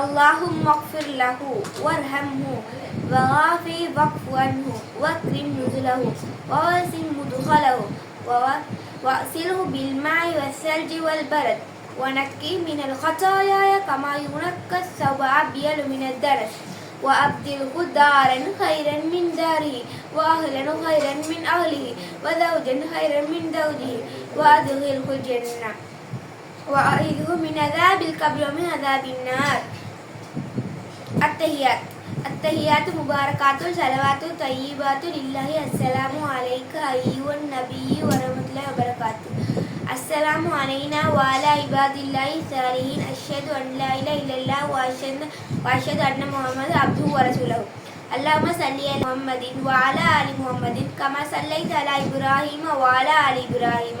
اللهم اغفر له وارحمه وغافي واعف عنه واكرم نزله ووسع مدخله واغسله بالماء والثلج والبرد ونقيه من الخطايا كما ينقى الثوب الابيض من الدرس وأبدله دارا خيرا من داره وأهلا خيرا من أهله وزوجا خيرا من زوجه وأدخله الجنة. وأعيذه من عذاب القبر ومن عذاب النار. அத்தஹியாத் அத்தஹியாத்து முபாரகாத்து சலவாத்து தையீபாத்து இல்லாஹி அஸ்ஸலாமு அலைக்கு ஐயுவன் நபியி வரமத்துல்லாஹி வபரகாத்து அஸ்ஸலாமு அலைனா வாலா இபாதில்லாஹி சாலிஹின் அஷ்ஹது அன்லா இலா இல்லல்லா வாஷத் வாஷத் அன்ன முகமது அப்து வரசுலஹு அல்லாம சல்லி அலி முகமதின் வாலா அலி முகமதின் கமா சல்லை தலா இப்ராஹிம வாலா அலி இப்ராஹிம